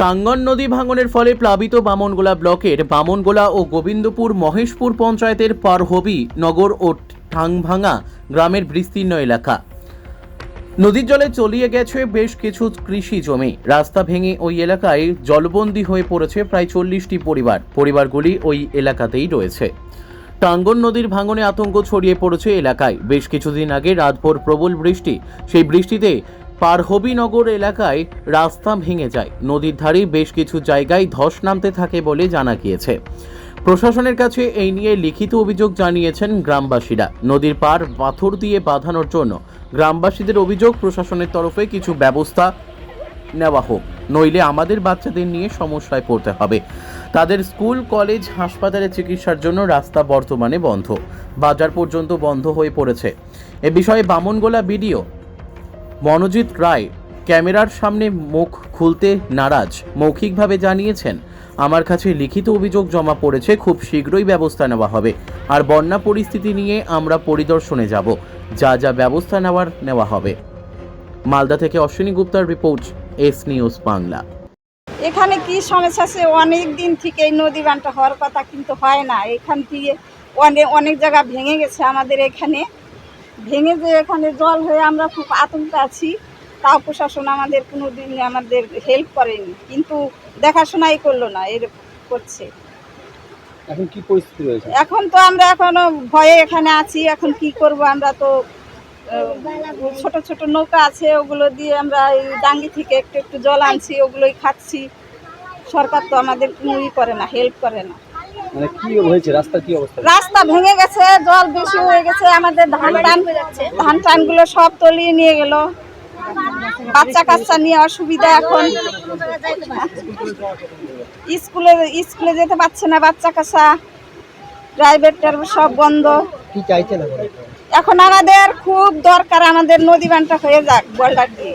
টাঙ্গন নদী ভাঙনের ফলে প্লাবিত বামনগোলা ব্লকের বামনগোলা ও গোবিন্দপুর মহেশপুর পঞ্চায়েতের পারহবি নগর ও ঠাংভাঙা গ্রামের বিস্তীর্ণ এলাকা। নদীর জলে চলিয়ে গেছে বেশ কিছু কৃষি জমি। রাস্তা ভেঙে ওই এলাকায় জলবন্দী হয়ে পড়েছে প্রায় চল্লিশটি পরিবার। পরিবারগুলি ওই এলাকাতেই রয়েছে। টাঙ্গন নদীর ভাঙনে আতঙ্ক ছড়িয়ে পড়েছে এলাকায়। বেশ কিছুদিন আগে রাতভর প্রবল বৃষ্টি। সেই বৃষ্টিতে পারহবিনগর এলাকায় রাস্তা ভেঙে যায়। নদীর ধারে বেশ কিছু জায়গায় ধস নামতে থাকে বলে জানা গিয়েছে। প্রশাসনের কাছে এই নিয়ে লিখিত অভিযোগ জানিয়েছেন গ্রামবাসীরা। নদীর পার পাথর দিয়ে বাঁধানোর জন্য গ্রামবাসীদের অভিযোগ প্রশাসনের তরফে কিছু ব্যবস্থা নেওয়া হোক। নইলে আমাদের বাচ্চাদের নিয়ে সমস্যায় পড়তে হবে। তাদের স্কুল, কলেজ, হাসপাতালে চিকিৎসার জন্য রাস্তা বর্তমানে বন্ধ। বাজার পর্যন্ত বন্ধ হয়ে পড়েছে। এ বিষয়ে বামনগোলা বিডিও মনোজিৎ রায়, ক্যামেরার সামনে মুখ খুলতে নারাজ, মৌখিকভাবে জানিয়েছেন, আমার কাছে লিখিত অভিযোগ জমা পড়েছে, খুব শীঘ্রই ব্যবস্থা নেওয়া হবে। আর বন্যা পরিস্থিতি নিয়ে আমরা পরিদর্শনে যাব। যা যা ব্যবস্থা নেওয়ার, নেওয়া হবে। মালদা থেকে অশ্বিনী গুপ্তার রিপোর্ট, এস নিউজ বাংলা। এখানে কি সমস্যা আছে? অনেক দিন থেকে এই নদী বানটা হওয়ার কথা কিন্তু হয় না। এখান থেকে অনেক অনেক জায়গা ভেঙে গেছে আমাদের এখানে। ভেঙে যে এখানে জল হয়ে আমরা খুব আতঙ্কে আছি তাও প্রশাসন আমাদের কোনো দিন আমাদের হেল্প করেনি। কিন্তু দেখাশোনাই করল না এর করছে। এখন কি পরিস্থিতি রয়েছে? এখন তো আমরা এখনও ভয়ে এখানে আছি এখন কি করব? আমরা তো ছোট ছোট নৌকা আছে ওগুলো দিয়ে আমরা এই ডাঙ্গি থেকে একটু একটু জল আনছি ওগুলোই খাচ্ছি। সরকার তো আমাদের কোনো ই করে না হেল্প করে না। মানে কি হয়েছে? রাস্তার কি অবস্থা? রাস্তা ভেঙে গেছে জল বেশি হয়ে গেছে আমাদের ধান টান ধান টানগুলো সব তলিয়ে নিয়ে গেল। বাচ্চা কাচ্চা নিয়ে অসুবিধা এখন। স্কুলে স্কুলে যেতে পারছে না বাচ্চা কাচ্চা। প্রাইভেট সব বন্ধ। কি চাইছেন এখন? এখন আমাদের খুব দরকার আমাদের নদী বানটা হয়ে যাক বলটা দিয়ে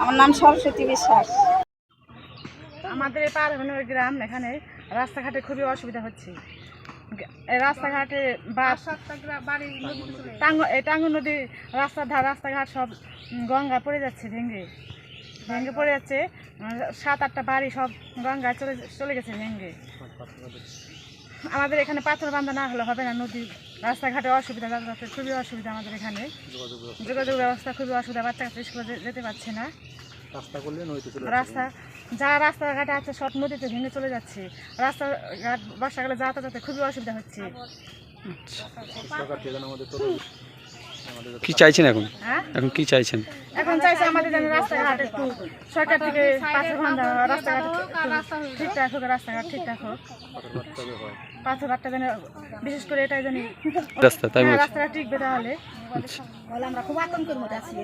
আমার নাম সরস্বতী বিশ্বাস। আমাদের এই পারভেনের গ্রাম এখানে রাস্তাঘাটে খুবই অসুবিধা হচ্ছে। এই রাস্তাঘাটে টাঙ্গ এই টাঙ্গু নদী রাস্তার ধার রাস্তাঘাট সব গঙ্গা পড়ে যাচ্ছে ভেঙে। ভেঙে পড়ে যাচ্ছে। সাত আটটা বাড়ি সব গঙ্গায় চলে চলে গেছে ভেঙে। আমাদের এখানে পাথর বান্ধা না হলে হবে না নদী রাস্তাঘাটে অসুবিধা যাতায়াতের খুবই অসুবিধা আমাদের এখানে। যোগাযোগ ব্যবস্থা খুবই অসুবিধা বাচ্চা কাচ্চা স্কুলে যেতে পারছে না। রাস্তা করলে নদীতে চলে রাস্তা যা রাস্তাঘাটে আছে সব নদীতে ভেঙে চলে যাচ্ছে। রাস্তাঘাট বর্ষাকালে যাতায়াতে খুবই অসুবিধা হচ্ছে। কি চাইছেন এখন? হ্যাঁ? এখন কি চাইছেন? এখন চাইছে আমাদের যেন রাস্তাঘাট একটু সরকার থেকে পাথর বান্ধা রাস্তাঘাট ঠিকঠাক হোক রাস্তাঘাট ঠিকঠাক হোক। পাথর ঘাটটা যেন বিশেষ করে এটাই জানি রাস্তা তাই বলছি। রাস্তাটা টিকবে তাহলে আমরা খুব আতঙ্কের মধ্যে আছি।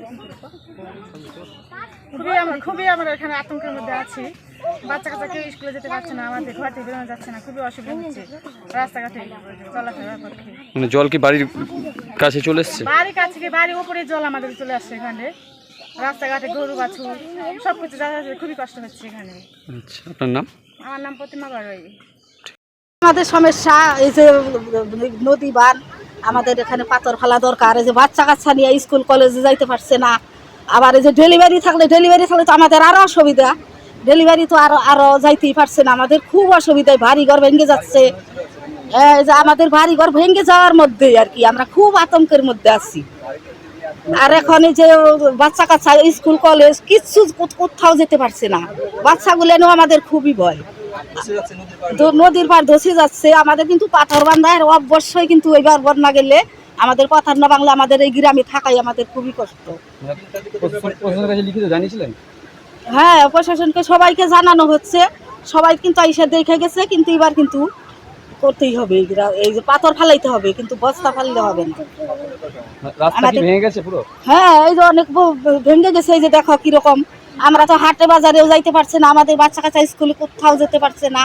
খুবই আমরা খুবই আমরা এখানে আতঙ্কের মধ্যে আছি। বাচ্চা কাচ্চা কেউ স্কুলে যেতে পারছে না আমাদের ঘর থেকে বেরোনো যাচ্ছে না খুবই অসুবিধা হচ্ছে। রাস্তাঘাটে চলাফেরার পক্ষে মানে জল কি বাড়ির কাছে চলে এসছে? বাড়ির কাছে গিয়ে বাড়ির উপরে জল আমাদের চলে আসছে এখানে। রাস্তাঘাটে গরু বাছুর সব কিছু যাতায়াতের খুবই কষ্ট হচ্ছে এখানে। আচ্ছা আপনার নাম? আমার নাম প্রতিমা বারোই। আমাদের সমস্যা এই যে নদী বান আমাদের এখানে পাথর ফেলা দরকার। এই যে বাচ্চা কাচ্চা নিয়ে স্কুল কলেজে যাইতে পারছে না। আবার এই যে ডেলিভারি থাকলে ডেলিভারি থাকলে তো আমাদের আরও অসুবিধা। ডেলিভারি তো আরও আরও যাইতেই পারছে না। আমাদের খুব অসুবিধায় ভারী ঘর ভেঙে যাচ্ছে। যে আমাদের বাড়ি ঘর ভেঙে যাওয়ার মধ্যে আর কি, আমরা খুব আতঙ্কের মধ্যে আছি। আর এখন যে বাচ্চা কাচ্চা স্কুল, কলেজ, কিচ্ছু কোথ- কোথাও যেতে পারছে না। বাচ্চাগুলো নিয়েও আমাদের খুবই ভয়। নদীর পার ধসে যাচ্ছে। আমাদের কিন্তু পাথর বান্ধার অবশ্যই কিন্তু এবার বন্যা গেলে আমাদের পাথর না বাংলা আমাদের এই গ্রামে থাকাই আমাদের খুবই কষ্ট। হ্যাঁ প্রশাসনকে সবাইকে জানানো হচ্ছে। সবাই কিন্তু এসে দেখে গেছে কিন্তু এবার কিন্তু করতেই হবে। এই যে পাথর ফালাইতে হবে কিন্তু বস্তা ফাললে হবে না। হ্যাঁ এই যে অনেক ভেঙে গেছে এই যে দেখো কীরকম। আমরা তো হাটে বাজারেও যাইতে পারছে না আমাদের বাচ্চা কাচ্চা স্কুলে কোথাও যেতে পারছে না।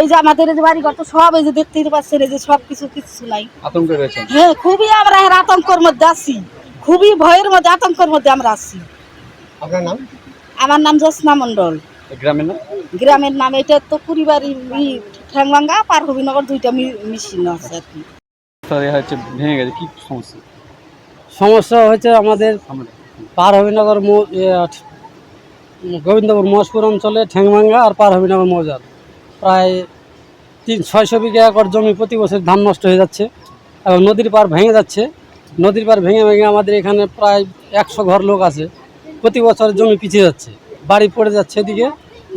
এই যে আমাদের এই যে বাড়িঘর তো সব এই যে দেখতেই পাচ্ছেন এই যে সব কিছু কিছু নাই। হ্যাঁ খুবই আমরা আতঙ্কের মধ্যে আছি। খুবই ভয়ের মধ্যে আতঙ্কর মধ্যে আমরা আছি। আপনার নাম? আমার নাম জ্যোৎস্না মণ্ডল। গ্রামের নাম? গ্রামের নাম এটা তো পরিবারই ঠ্যাংবাঙ্গা পারহবিনগর দুইটা মেশিন আছে আর কি। যাচ্ছে ভেঙে গেছে কি সমস্যা? সমস্যা হচ্ছে আমাদের পার হবিনগর গোবিন্দপুর মহেশপুর অঞ্চলে ঠ্যাংভাঙ্গা আর পার হবিনগর মৌজার প্রায় তিন ছয়শো বিঘা একর জমি প্রতি বছর ধান নষ্ট হয়ে যাচ্ছে এবং নদীর পার ভেঙে যাচ্ছে। নদীর পার ভেঙে ভেঙে আমাদের এখানে প্রায় একশো ঘর লোক আছে। প্রতি বছর জমি পিছিয়ে যাচ্ছে বাড়ি পড়ে যাচ্ছে এদিকে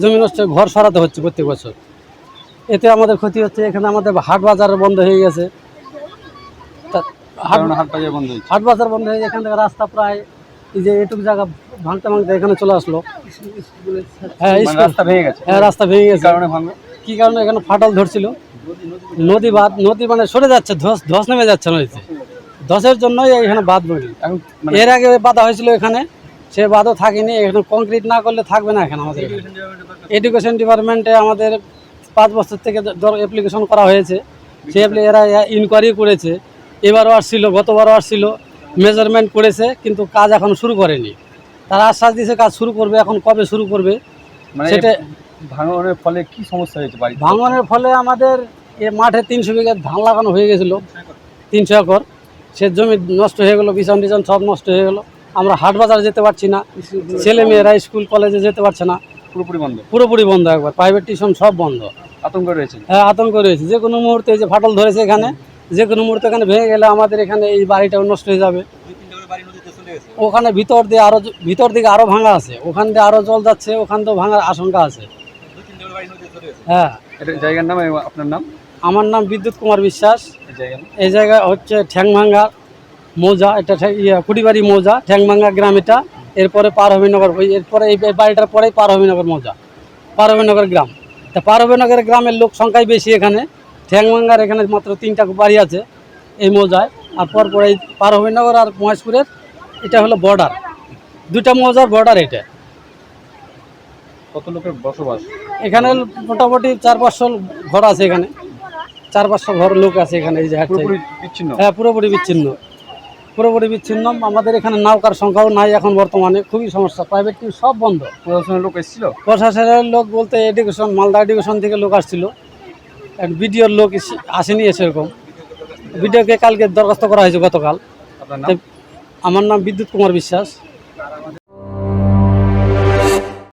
জমি নষ্ট ঘর সরাতে হচ্ছে প্রত্যেক বছর। এতে আমাদের ক্ষতি হচ্ছে এখানে আমাদের হাট বাজার বন্ধ হয়ে গেছে। হাট বাজার বন্ধ হয়ে এখান থেকে রাস্তা প্রায় এই যে এটুকু জায়গা ভাঙতে ভাঙতে এখানে চলে আসলো। হ্যাঁ মানে রাস্তা ভেঙে গেছে। হ্যাঁ রাস্তা ভেঙে কি গেছে। কারণে ভাঙবে কারণে এখানে ফাটল ধরছিল? নদী বাঁধ নদী মানে সরে যাচ্ছে ধস ধস নেমে যাচ্ছে নদীতে। ধসের জন্যই এখানে বাঁধ বলি মানে এর আগে বাধা হয়েছিল এখানে। সে বাদও থাকেনি এখানে কংক্রিট না করলে থাকবে না এখানে আমাদের এডুকেশন ডিপার্টমেন্টে আমাদের পাঁচ বছর থেকে অ্যাপ্লিকেশন করা হয়েছে। সে এরা ইনকোয়ারি করেছে। এবারও আসছিল গতবারও আসছিল মেজারমেন্ট করেছে কিন্তু কাজ এখন শুরু করেনি। তারা আশ্বাস দিয়েছে কাজ শুরু করবে এখন কবে শুরু করবে? মানে সেটা ভাঙনের ফলে কি সমস্যা হয়েছে ভাঙনের ফলে আমাদের এ মাঠে তিনশো বিঘা ধান লাগানো হয়ে গেছিল। তিনশো একর। সে জমি নষ্ট হয়ে গেলো বিছান টিছান সব নষ্ট হয়ে গেলো। আমরা হাট বাজার যেতে পারছি না ছেলে মেয়েরা স্কুল কলেজে যেতে পারছে না। পুরোপুরি বন্ধ? পুরোপুরি বন্ধ একবার প্রাইভেট টিউশন সব বন্ধ। আতঙ্ক রয়েছে? হ্যাঁ আতঙ্ক রয়েছে। যে কোনো মুহূর্তে যে ফাটল ধরেছে এখানে যে কোনো মুহূর্তে এখানে ভেঙে গেলে আমাদের এখানে এই বাড়িটাও নষ্ট হয়ে যাবে। ওখানে ভিতর দিয়ে আরও ভিতর দিকে আরও ভাঙা আছে। ওখান দিয়ে আরও জল যাচ্ছে ওখান তো ভাঙার আশঙ্কা আছে। হ্যাঁ। জায়গার নাম আপনার নাম? আমার নাম বিদ্যুৎ কুমার বিশ্বাস। এই জায়গা হচ্ছে ঠ্যাংভাঙ্গা। মৌজা এটা ইয়া কুড়িবাড়ি মৌজা ঠ্যাংভাঙ্গা গ্রাম এটা। এরপরে পারহবিনগর ওই এরপরে এই বাড়িটার পরেই পারহবিনগর মৌজা পারহবিনগর গ্রাম। তা পারহবিনগর গ্রামের লোক সংখ্যাই বেশি এখানে। ঠ্যাংভাঙ্গার এখানে মাত্র তিনটা বাড়ি আছে এই মৌজায়। আর পরপর এই পারহবিনগর আর মহেশপুরের এটা হলো বর্ডার দুটা মৌজার বর্ডার এটা। কত লোকের বসবাস? এখানে মোটামুটি চার পাঁচশো ঘর আছে এখানে। চার পাঁচশো ঘর লোক আছে এখানে এই যে হ্যাঁ পুরোপুরি বিচ্ছিন্ন। পুরোপুরি বিচ্ছিন্ন। আমাদের এখানে নৌকার সংখ্যাও নাই এখন বর্তমানে খুবই সমস্যা। প্রাইভেট টিউব সব বন্ধ। প্রশাসনের লোক এসেছিল? প্রশাসনের লোক বলতে এডুকেশন মালদা এডুকেশন থেকে লোক আসছিল। বিডিওর লোক এসে- আসেনি সেরকম। বিডিওকে কালকে দরখাস্ত করা হয়েছে গতকাল। আমার নাম বিদ্যুৎ কুমার বিশ্বাস।